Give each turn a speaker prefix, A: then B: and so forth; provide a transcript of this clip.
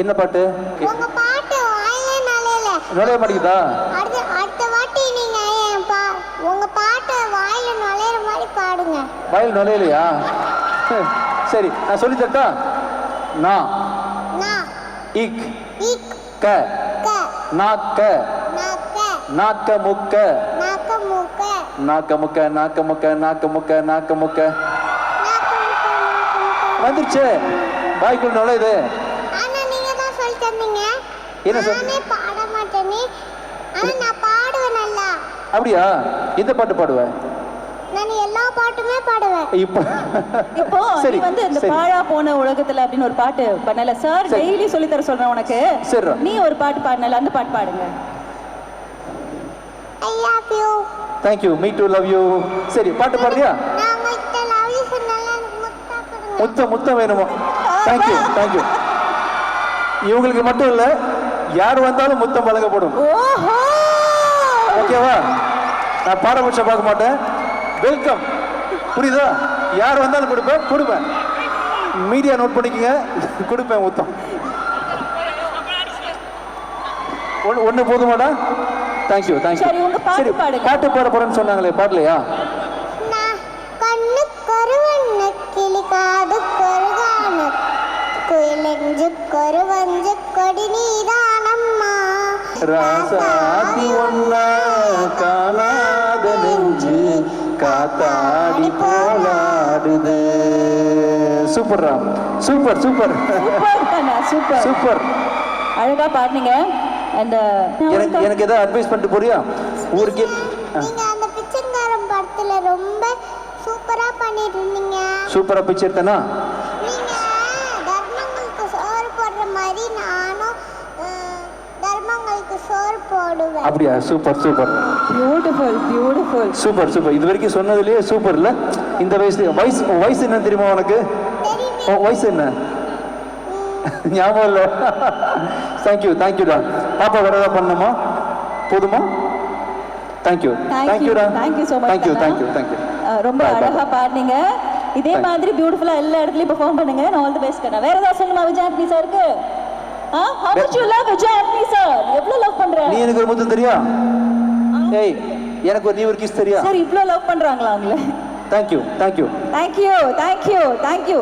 A: என்ன பாட்டு?
B: உங்க பாட்டு வாயிலே
A: நுழைய மாட்டேங்குதா?
B: அடுத்த அடுத்த வாட்டி நீங்க என் பா உங்க பாட்டு வாயில நுழையிற மாதிரி பாடுங்க.
A: வயல் நுழையலையா? சரி நான் சொல்லி தரட்டா? நான்
B: நான்
A: இக்.
B: இக்.
A: க.
B: க.
A: நாக்க.
B: நாக்க.
A: நாக்க முக்க
B: நாக்க மூக்க
A: நாக்க முக்க நாக்க முக்க நாக்க முக்க நாக்க முக்க வந்துருச்சு. வாய்க்குள் நுழையுது. என்ன
B: நானே பாட மாட்டேனே. ஆனா நான் பாடுவேன் நல்லா.
A: அப்படியா? எந்த பாட்டு பாடுவேன்
B: நான் எல்லா பாட்டுமே பாடுவேன்.
A: இப்போ
C: இப்போ
A: சரி
C: நீ வந்து இந்த
A: சரி.
C: பாழா போன உலகத்துல அப்படின்னு ஒரு பாட்டு பண்ணல. சார்
A: சரி.
C: டெய்லி சொல்லி தர சொல்றேன் உனக்கு. நீ ஒரு பாட்டு பாடினல அந்த பாட்டு பாடுங்க.
B: I love you
A: thank you me too love you சரி பாட்டு பாடுறியா?
B: யூ முத்தா கொடுங்க
A: முத்தம் முத்தம் வேணுமோ? தேங்க்யூ தேங்க்யூ இவங்களுக்கு மட்டும் இல்ல யார் வந்தாலும் முத்தம் வழங்கப்படும்.
C: ஓஹோ!
A: ஓகேவா நான் பாரபட்சம் பார்க்க மாட்டேன். வெல்கம் புரியுதா? யார் வந்தாலும் கொடுப்பேன் கொடுப்பேன். மீடியா நோட் பண்ணிக்கங்க கொடுப்பேன் முத்தம். ஒன்று ஒன்று போதுமாடா தேங்க்யூ தேங்க்யூ
C: சரி, பாட்டு
A: பாட போறேன்னு சொன்னாங்களே பாடலையா?
B: கண்ணு கருவண்ண கிளி காது குயிலெஞ்சு கருவஞ்சு கொடி நீதானம்மா
A: ராசாதி ஒன்னா காணாத நெஞ்சு காத்தாடி போலாடுது super Ram. Super super.
C: Super super.
A: Super.
C: அழகா பாடுனீங்க. அந்த
A: எனக்கு எனக்கு ஏதாவது அட்வைஸ் பண்ணிட்டு போறியா? ஊருக்கு
B: அந்த பிச்சைக்காரன் படத்துல ரொம்ப சூப்பரா பண்ணிட்டு இருந்தீங்க.
A: சூப்பரா பிச்சை எடுத்தனா அப்படியா? Super super.
C: Beautiful beautiful
A: super super. இது வரைக்கும் சொன்னதுலயே சூப்பர் இல்ல? இந்த வயசு வயசு வயசு என்ன தெரியுமா உனக்கு? வயசு என்ன? ஞாபகம் இல்லை. தேங்க்யூ தேங்க்யூடா பாப்பா வேற ஏதாவது பண்ணணுமா? போதுமா? Thank you
C: thank you
A: தேங்க்யூடா
C: thank you so much
A: thank you thank you thank you
C: ரொம்ப. அழகா பாடுனீங்க. இதே
A: Thank you.
C: மாதிரி பியூட்டிஃபுல்லா எல்லா இடத்துலயும் பெர்ஃபார்ம் பண்ணுங்க. நான் ஆல் தி பெஸ்ட் கண்ணா வேற ஏதாவது சொல்லணுமா விஜய் ஆண்டனி சாருக்கு ஆ how much you love Vijay Antony sir எவ்வளவு லவ் பண்ற?
A: நீ எனக்கு ஒரு முத்தம் தெரியா? ஏய் எனக்கு ஒரு நீ ஒரு கிஸ் தெரியா?
C: சார் இவ்ளோ லவ் பண்றாங்களா அவங்கள?
A: Thank you thank you
C: thank you thank you thank you